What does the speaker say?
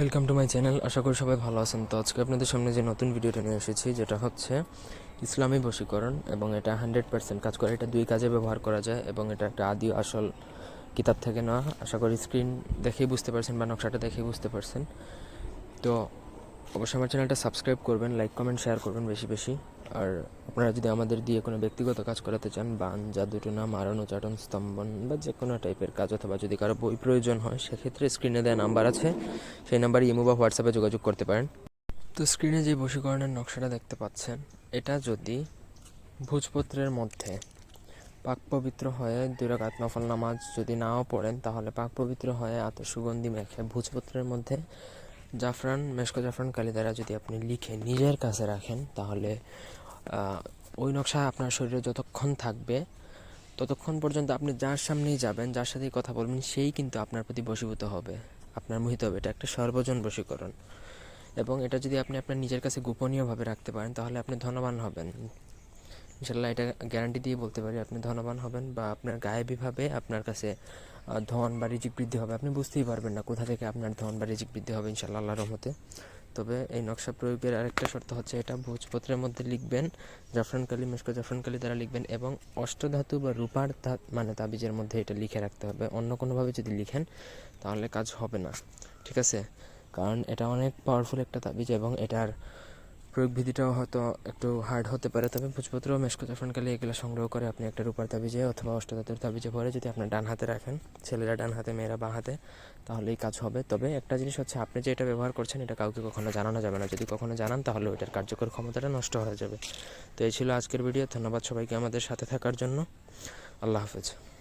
Welcome to my channel আশা করি সবাই ভালো আছেন। তো আজকে আপনাদের সামনে যে নতুন ভিডিওটা নিয়ে এসেছি, যেটা হচ্ছে ইসলামী বশীকরণ এবং এটা হান্ড্রেড পার্সেন্ট কাজ করে। এটা দুই কাজে ব্যবহার করা যায় এবং এটা একটা আদি আসল কিতাব থেকে নেওয়া। আশা করি স্ক্রিন দেখেই বুঝতে পারছেন বা নকশাটা দেখেই বুঝতে পারছেন। তো অবশ্যই আমার চ্যানেলটা সাবস্ক্রাইব করবেন লাইক কমেন্ট শেয়ার করবেন বেশি বেশি। আর আপনারা যদি আমাদের দিয়ে কোনো ব্যক্তিগত কাজ করাতে চান, বান জাদুটনা মারণ উচাটন স্তম্ভন বা যে কোনো টাইপের কাজ অথবা যদি কারও বই প্রয়োজন হয়, সেক্ষেত্রে স্ক্রিনে দেওয়া নাম্বার আছে। সেই নাম্বারে ইমো বা হোয়াটসঅ্যাপে যোগাযোগ করতে পারেন। তো স্ক্রিনে যে বশীকরণের নকশাটা দেখতে পাচ্ছেন, এটা যদি ভোজপত্রের মধ্যে পাক পবিত্র হয়ে দুই রাকাত নফল নামাজ যদি নাও পড়েন, তাহলে পাক পবিত্র হয়ে আত সুগন্ধি মেখে ভোজপত্রের মধ্যে জাফরান, মেশকো জাফরান কালিদারা যদি আপনি লিখে নিজের কাছে রাখেন, তাহলে ওই নকশা আপনার শরীরে যতক্ষণ থাকবে, ততক্ষণ পর্যন্ত আপনি যার সামনেই যাবেন, যার সাথেই কথা বলবেন, সেই কিন্তু আপনার প্রতি বশীভূত হবে, আপনার মোহিত হবে। এটা একটা সর্বজন বশীকরণ। এবং এটা যদি আপনি আপনার নিজের কাছে গোপনীয়ভাবে রাখতে পারেন, তাহলে আপনি ধনবান হবেন। ইনশাল্লাহ এটা গ্যারান্টি দিয়ে বলতে পারি আপনি ধনবান হবেন বা আপনার গায়েবীভাবে আপনার কাছে ধন বা রিজিক বৃদ্ধি হবে। আপনি বুঝতেই পারবেন না কোথা থেকে আপনার ধন বা রিজিক বৃদ্ধি হবে ইনশাল্লাহ আল্লাহর রহমতে। তবে এই নকশা প্রয়োগের আরেকটা শর্ত হচ্ছে এটা ভোজপত্রের মধ্যে লিখবেন জাফরান কালি, মেশকো জাফরান কালি দ্বারা লিখবেন এবং অষ্টধাতু বা রূপার মানে তাবিজের মধ্যে এটা লিখে রাখতে হবে। অন্য কোনোভাবে যদি লিখেন, তাহলে কাজ হবে না। ঠিক আছে? কারণ এটা অনেক পাওয়ারফুল একটা তাবিজ এবং এটার প্রয়োগ বিধিটাও হয়তো একটু হার্ড হতে পারে, তবে ভোজপত্র ও মেশকো এগুলো সংগ্রহ করে আপনি একটা রূপার তাবিজে অথবা অষ্টধাতুর তাবিজে পরে যদি আপনার ডান হাতে রাখেন, ছেলেরা ডান হাতে, মেয়েরা বাঁ হাতে, তাহলেই কাজ হবে। তবে একটা জিনিস হচ্ছে, আপনি যে এটা ব্যবহার করছেন, এটা কাউকে কখনো জানানো যাবে না। যদি কখনো জানান, তাহলে ওইটার কার্যকর ক্ষমতাটা নষ্ট হয়ে যাবে। তো এই ছিল আজকের ভিডিও ধন্যবাদ সবাইকে আমাদের সাথে থাকার জন্য। আল্লাহ হাফেজ।